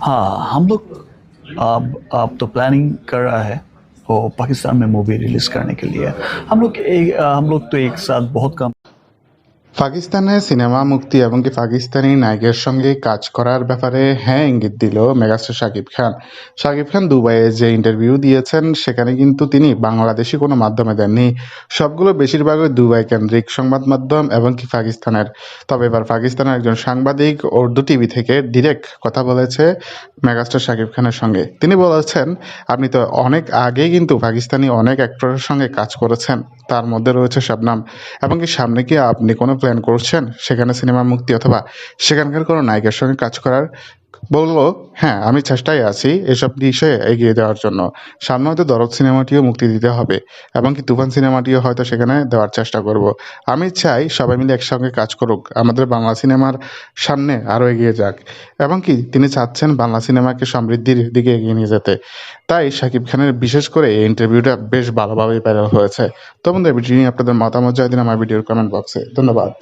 हाँ हम लोग आप अब तो प्लानिंग कर रहा है वो पाकिस्तान में मूवी रिलीज़ करने के लिए। हम लोग हम लोग तो एक साथ बहुत कम পাকিস্তানে সিনেমা মুক্তি এবং কি পাকিস্তানি নায়কের সঙ্গে কাজ করার ব্যাপারে হ্যাঁ ইঙ্গিত দিল মেগাস্টার শাকিব খান। শাকিব খান দুবাইয়ে যে ইন্টারভিউ দিয়েছেন, সেখানে কিন্তু তিনি বাংলাদেশি কোনো মাধ্যমে দেননি। সবগুলো বেশিরভাগই দুবাই কেন্দ্রিক সংবাদ মাধ্যম এবং কি পাকিস্তানের। তবে এবার পাকিস্তানের একজন সাংবাদিক উর্দু টিভি থেকে ডিরেক্ট কথা বলেছে মেগাস্টার শাকিব খানের সঙ্গে। তিনি বলেছেন, আপনি তো অনেক আগেই কিন্তু পাকিস্তানি অনেক অ্যাক্টরের সঙ্গে কাজ করেছেন। তার মধ্যে রয়েছে শবনাম। এবং কি সামনে কি আপনি কোনো প্ল্যান করছেন সেখানে সিনেমা মুক্তি অথবা সেখানকার কোনো নায়িকার সঙ্গে কাজ করার বলল হ্যাঁ আমি চেষ্টায় আছি এসব বিষয়ে এগিয়ে দেওয়ার জন্য। সামনে হয়তো দরদ সিনেমাটিও মুক্তি দিতে হবে, এবং কি তুফান সিনেমাটিও হয়তো সেখানে দেওয়ার চেষ্টা করব। আমি চাই সবাই মিলে একসঙ্গে কাজ করুক, আমাদের বাংলা সিনেমার সামনে আরও এগিয়ে যাক। এবং কি, তিনি চাচ্ছেন বাংলা সিনেমাকে সমৃদ্ধির দিকে এগিয়ে নিয়ে যেতে। তাই শাকিব খানের বিশেষ করে এই ইন্টারভিউটা বেশ ভালোভাবেই ভাইরাল হয়েছে। তো বন্ধু ভিডিও নিয়ে আপনাদের মতামত জানিয়ে দিন আমার ভিডিওর কমেন্ট বক্সে ধন্যবাদ।